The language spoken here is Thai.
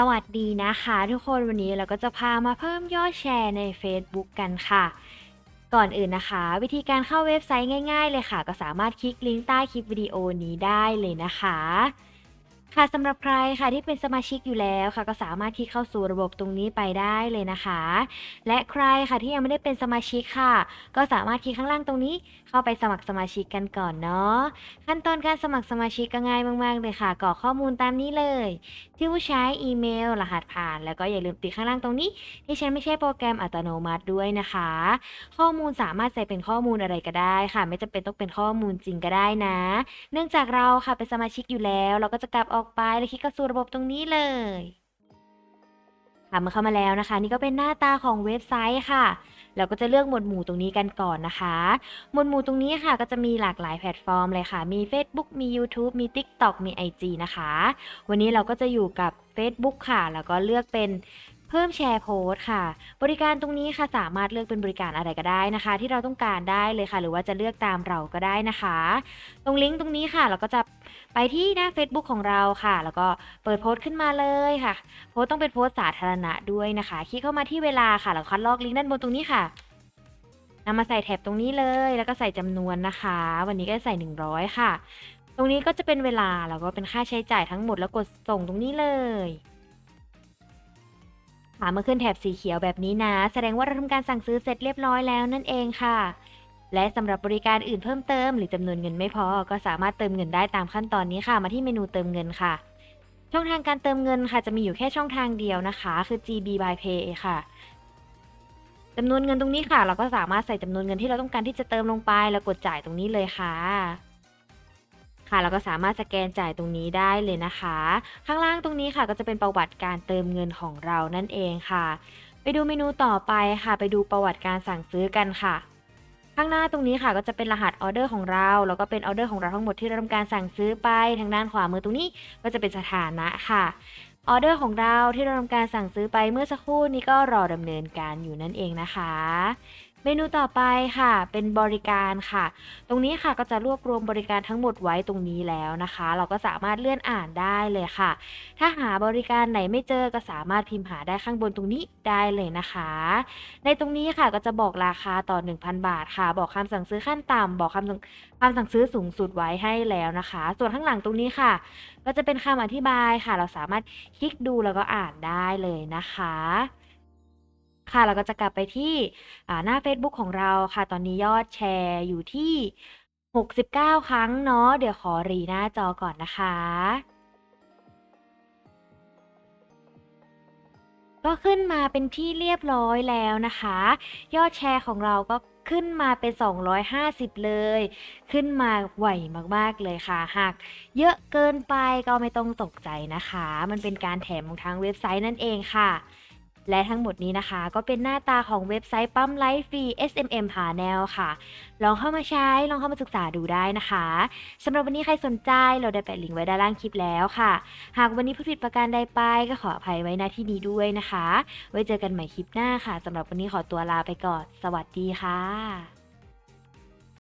สวัสดีนะคะทุกคนวันนี้เราก็จะพามาเพิ่มยอดแชร์ใน Facebook กันค่ะ ก่อนอื่นนะคะ วิธีการเข้าเว็บไซต์ง่าย ๆ เลยค่ะ ก็สามารถคลิกลิงก์ใต้คลิปวิดีโอนี้ได้เลยนะคะ ค่ะ สำหรับใครค่ะที่เป็นสมาชิกอยู่แล้วค่ะ ก็สามารถคลิกเข้าสู่ระบบตรงนี้ไปได้เลยนะคะ และใครค่ะที่ยังไม่ได้เป็นสมาชิกค่ะ ก็สามารถคลิกข้างล่างตรงนี้ เข้าไปสมัครสมาชิกกันก่อนเนาะขั้นตอนการสมัครสมาชิกก็ง่ายมาก ๆ เลยค่ะกรอกข้อมูลตามนี้เลยชื่อผู้ใช้อีเมล รหัสผ่าน แล้วก็อย่าลืมติดข้างล่างตรงนี้ ที่ฉันไม่ใช่โปรแกรมอัตโนมัติด้วยนะคะ ข้อมูลสามารถใส่เป็นข้อมูลอะไรก็ได้ค่ะ ไม่จำเป็นต้องเป็นข้อมูลจริงก็ได้นะ เนื่องจากเราค่ะเป็นสมาชิกอยู่แล้ว เราก็จะกลับออกไปแล้วคลิกเข้าสู่ระบบตรงนี้เลยค่ะเมื่อเข้ามาแล้วนะคะ นี่ก็เป็นหน้าตาของเว็บไซต์ค่ะเราก็จะเลือกหมวดหมู่ตรงนี้กันก่อนนะคะ หมวดหมู่ตรงนี้ค่ะ ก็จะมีหลากหลายแพลตฟอร์มเลยค่ะ มี Facebook มี YouTube มี TikTok มี IG นะคะ วันนี้เราก็จะอยู่กับ Facebook ค่ะ แล้วก็เลือกเป็น เพิ่มแชร์โพสต์ค่ะ บริการตรงนี้ค่ะสามารถเลือกเป็นบริการอะไรก็ได้นะคะ ที่เราต้องการได้เลยค่ะ หรือว่าจะเลือกตามเราก็ได้นะคะ ตรงลิงก์ตรงนี้ค่ะ เราก็จะไปที่หน้า Facebook ของเราค่ะ แล้วก็เปิดโพสต์ขึ้นมาเลยค่ะ โพสต์ต้องเป็นโพสต์สาธารณะด้วยนะคะ คลิกเข้ามาที่เวลาค่ะ แล้วคัดลอกลิงก์ด้านบนตรงนี้ค่ะนำมาใส่แท็บตรงนี้เลย แล้วก็ใส่จำนวนนะคะ วันนี้ก็ใส่ 100 ค่ะ ตรงนี้ก็จะเป็นเวลาแล้วก็เป็นค่าใช้จ่ายทั้งหมดแล้วกดส่งตรงนี้เลย ค่ะเมื่อขึ้นแถบสีเขียวแบบนี้นะ แสดงว่าเราทำการสั่งซื้อเสร็จเรียบร้อยแล้วนั่นเองค่ะ และสำหรับบริการอื่นเพิ่มเติม หรือจำนวนเงินไม่พอ ก็สามารถเติมเงินได้ตามขั้นตอนนี้ค่ะ มาที่เมนูเติมเงินค่ะ ช่องทางการเติมเงินค่ะ จะมีอยู่แค่ช่องทางเดียวนะคะ คือ GB by Pay ค่ะจำนวนเงินตรงนี้ค่ะ เราก็สามารถใส่จำนวนเงินที่เราต้องการที่จะเติมลงไปแล้วกดจ่ายตรงนี้เลยค่ะ ค่ะเราก็สามารถสแกนจ่ายตรงนี้ได้เลยนะคะ ข้างล่างตรงนี้ค่ะก็จะเป็นประวัติการเติมเงินของเรานั่นเองค่ะ ไปดูเมนูต่อไปค่ะ ไปดูประวัติการสั่งซื้อกันค่ะข้างหน้าตรงนี้ค่ะก็จะเป็นรหัสออเดอร์ของเราแล้วก็เป็นออเดอร์ของเราทั้งหมดที่เราทำการสั่งซื้อไปทางด้านขวามือตรงนี้ก็จะเป็นสถานะค่ะออเดอร์ของเราที่เราทำการสั่งซื้อไปเมื่อสักครู่นี้ก็รอดำเนินการอยู่นั่นเองนะคะ เมนูต่อไปค่ะ เป็นบริการค่ะ ตรงนี้ค่ะก็จะรวบรวมบริการทั้งหมดไว้ตรงนี้แล้วนะคะ เราก็สามารถเลื่อนอ่านได้เลยค่ะ ถ้าหาบริการไหนไม่เจอก็สามารถพิมพ์หาได้ข้างบนตรงนี้ได้เลยนะคะ ในตรงนี้ค่ะก็จะบอกราคาต่อ 1,000 บาทค่ะ บอกคำสั่งซื้อขั้นต่ำบอกคำสั่งคำสั่งซื้อสูงสุดไว้ให้แล้วนะคะ ส่วนข้างหลังตรงนี้ค่ะ ก็จะเป็นคำอธิบายค่ะ เราสามารถคลิกดูแล้วก็อ่านได้เลยนะคะ ค่ะ เราก็จะกลับไปที่ อ่า หน้า Facebook ของเราค่ะ ตอนนี้ยอดแชร์อยู่ที่ 69 ครั้งเนาะ เดี๋ยวขอรีหน้าจอก่อนนะคะ ก็ขึ้นมาเป็นที่เรียบร้อยแล้วนะคะ ยอดแชร์ของเราก็ขึ้นมาเป็น 250 เลย ขึ้นมาไหวมากๆเลยค่ะ หากเยอะเกินไปก็ไม่ต้องตกใจนะคะ มันเป็นการแถมของทางเว็บไซต์นั่นเองค่ะ และทั้งหมดนี้นะคะ ก็เป็นหน้าตาของเว็บไซต์ปั๊มไลฟ์ฟรี SMM หาแนวค่ะ ลองเข้ามาใช้ ลองเข้ามาศึกษาดูได้นะคะสำหรับวันนี้ใครสนใจเราได้แปะลิงก์ไว้ด้านล่างคลิปแล้วค่ะ หากวันนี้ผู้ผิดประการใดไปก็ขออภัยไว้ณที่นี้ด้วยนะคะ ไว้เจอกันใหม่คลิปหน้าค่ะสำหรับวันนี้ขอตัวลาไปก่อน สวัสดีค่ะ